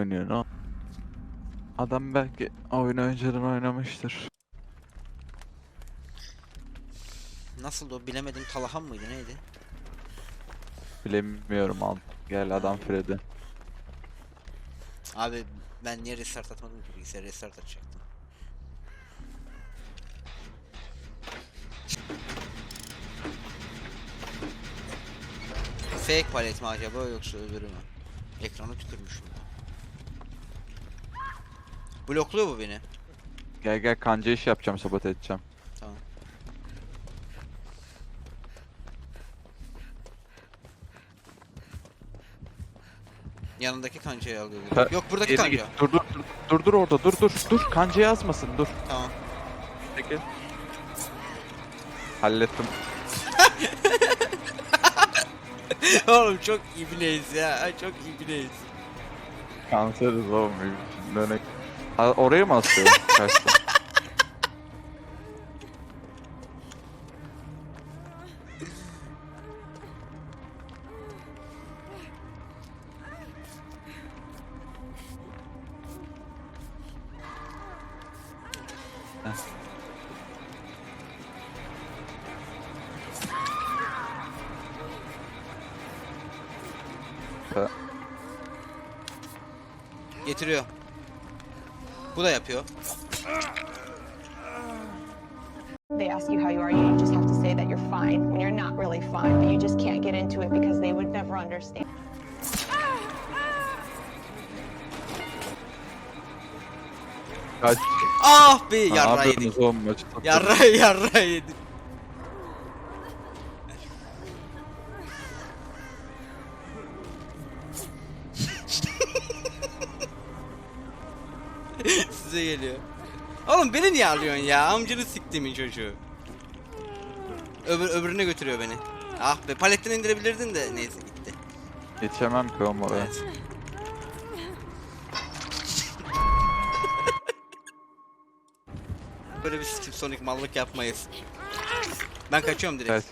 oynuyor? Adam belki oyunu önceden oynamıştır. Nasıldı o bilemedim Talahan mıydı neydi? Bilemiyorum al. Gel adam Freddy. Abi ben niye restart atmadım ki bilgisayarı restart atacaktım. Fake palet mi acaba yoksa öbürü mü? Ekranı tükürmüşüm. Blokluyor bu beni. Gel gel kanca iş yapacağım sabote edeceğim. Tamam. Yanındaki kancayı alıyor. Ha, Yok buradaki Yerine git. kanca. Dur dur dur. Dur dur orada dur dur. Dur kanca yazmasın dur. Tamam. Peki. Hallettim. Oğlum çok ibneyiz ya. Çok ibneyiz. Kanseriz oğlum. Dönek. Ha, oraya mı asıyor? Kaçtı. Heh. Ha, Getiriyor. Bu da yapıyor. They ask you how you are, you just have to say that you're fine when you're not really fine, but you just can't get into it because they would never understand. Kaç. Ah be yarra yedik. Yarra yarra yedik. Size geliyor. Oğlum beni niye alıyorsun ya? Amcanı siktimin çocuğu. Öbür öbürüne götürüyor beni. Ah be paletten indirebilirdin de neyse gitti. Geçemem ki oğlum oraya. Evet. Böyle bir Skip Sonic mallık yapmayız. Ben kaçıyorum direkt. Evet.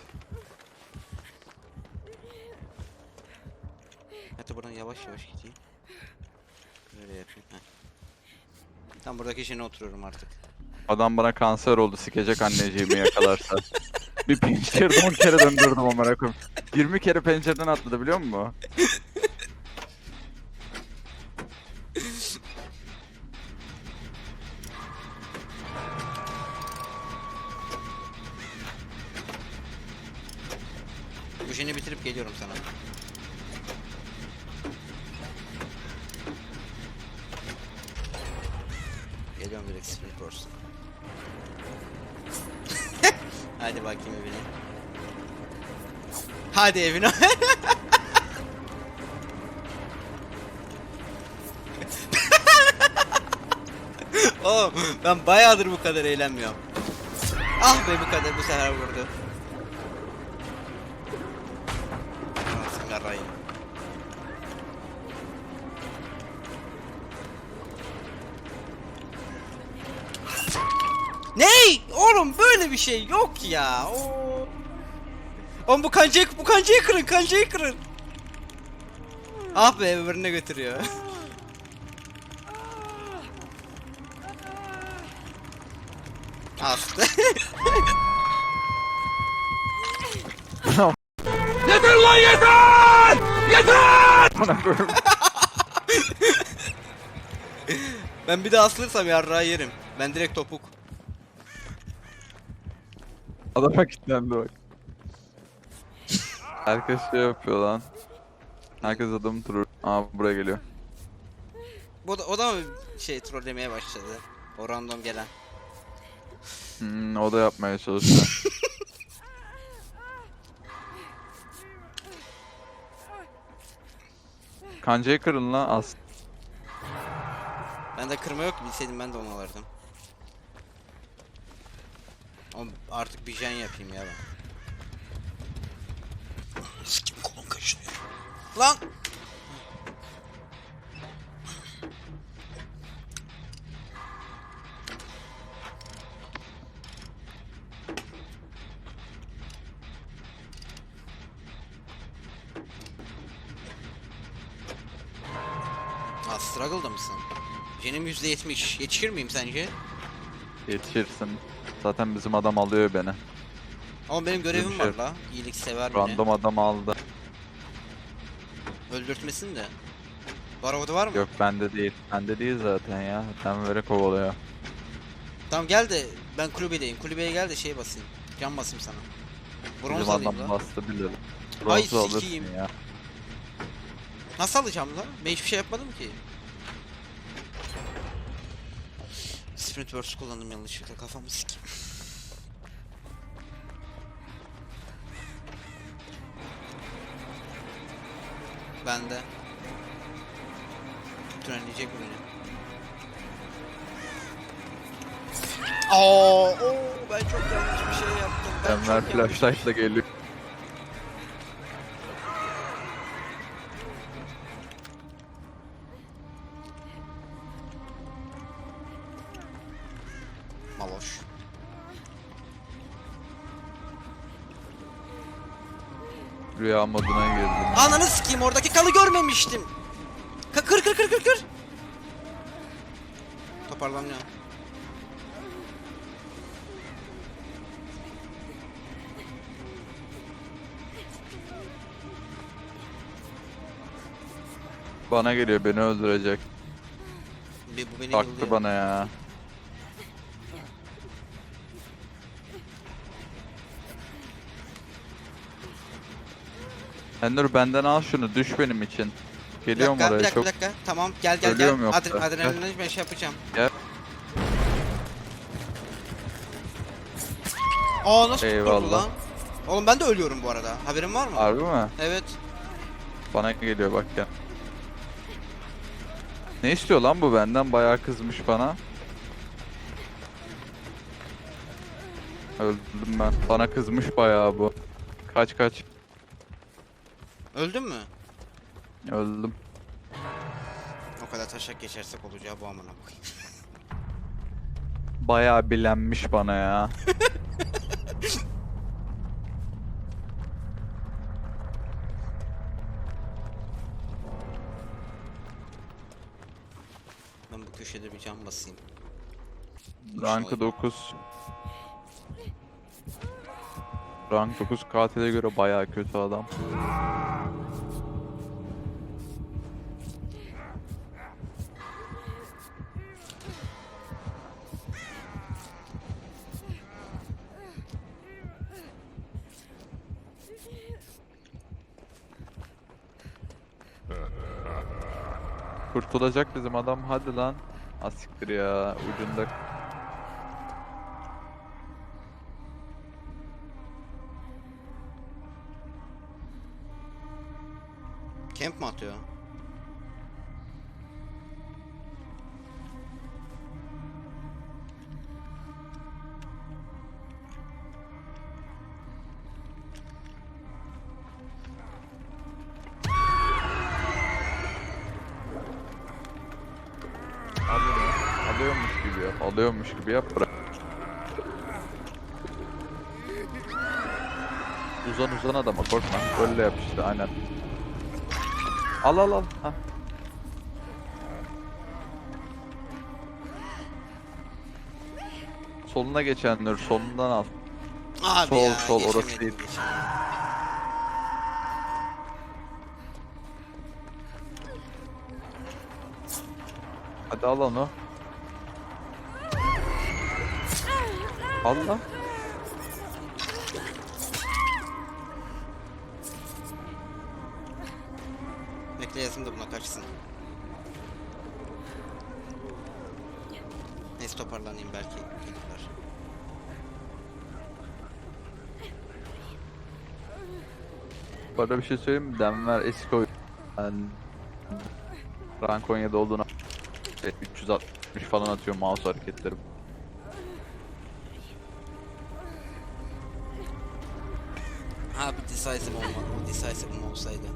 Hatta buradan yavaş yavaş gideyim. Böyle yapayım. Heh. Tam buradaki şeyine oturuyorum artık. Adam bana kanser oldu sikecek anneciğimi yakalarsa. bir pencereden 10 kere döndürdüm amına koyayım. 20 kere pencereden atladı biliyor musun? Bu jeni bitirip geliyorum sana. Burst. Hadi bakayım evine. Hadi evine. Oğlum ben bayağıdır bu kadar eğlenmiyorum. Ah be bu kadar bu sefer vurdu. Anasını yarayım. Ney? Oğlum böyle bir şey yok ya. Oo. Oğlum bu kancayı bu kancayı kırın, kancayı kırın. Ah be öbürüne götürüyor. Astı. Amına koyayım. ben bir de asılırsam yarrağı yerim. Ben direkt topuk. Adama kilitlendi bak. Herkes şey yapıyor lan. Herkes adamı durur. Aa buraya geliyor. Bu da, o da mı şey trollemeye başladı? O random gelen. Hmm, o da yapmaya çalışıyor. Kancayı kırın lan as. Ben de kırma yok bilseydim ben de onu alırdım. Artık bir jen yapayım ya ben. Sikim kolum kaşınıyor. Lan! Struggle'da mısın? Jenim %70. Yetişir miyim sence? Yetişirsin. Zaten bizim adam alıyor beni. Ama benim görevim var Yetişir. la. İyilik sever beni. Random adam aldı. Öldürtmesin de. Baravada var mı? Yok bende değil. Bende değil zaten ya. Denver'e kovalıyor. Tamam gel de ben kulübedeyim. Kulübeye gel de şey basayım. Can basayım sana. Bronz Bizim alayım adam la. bastı bilir. Ay, sikeyim. ya. Nasıl alacağım la? Ben hiçbir şey yapmadım ki. Sprint Burst kullandım yanlışlıkla kafamı sikeyim. Ben de. Tünelleyecek mi beni? Aa, oo, ben çok yanlış bir şey yaptım. Ben yanlış bir flashlight'la geliyor. Maloş. Rüya moduna girdim. Ananı sikeyim oradaki kalı görmemiştim. Ka kır kır kır kır kır. Toparlanıyor. Bana geliyor beni öldürecek. Bir, bu beni yıldıyor. bana ya. Endur benden al şunu düş benim için. Bir Geliyorum dakika, bir oraya dakika, çok. bir dakika. Tamam, gel gel Ölüyorum gel. yoksa. Adre adrenalin ben şey yapacağım. Gel. Aa nasıl tutturdu Eyvallah. lan? Oğlum ben de ölüyorum bu arada. Haberin var mı? Harbi mi? Evet. Bana geliyor bak ya. Ne istiyor lan bu benden? Bayağı kızmış bana. Öldüm ben. Bana kızmış bayağı bu. Kaç kaç. Öldün mü? Öldüm. O kadar taşak geçersek olacağı bu amına koyayım. Bayağı bilenmiş bana ya. Ben bu köşede bir cam basayım. Rankı 9. Rank 9 katile göre bayağı kötü adam. Kurtulacak bizim adam hadi lan. Asiktir ya ucunda Camp mi atıyor? Alıyormuş gibi yap. Alıyormuş gibi yap bırak. Uzan uzan adama korkma. Böyle yap işte aynen. Al al al. Ha. Soluna geçenler solundan al. Abi Sol, ya, sol, orası değil. Hadi al onu. Al lan. Bekle yazım da buna kaçsın. Neyse toparlanayım belki gelirler. Bana bir şey söyleyeyim mi? Denver eski oyun. Ben rank 17 olduğuna 360 falan atıyor mouse hareketleri. Decisive olmadı. O decisive olsaydı.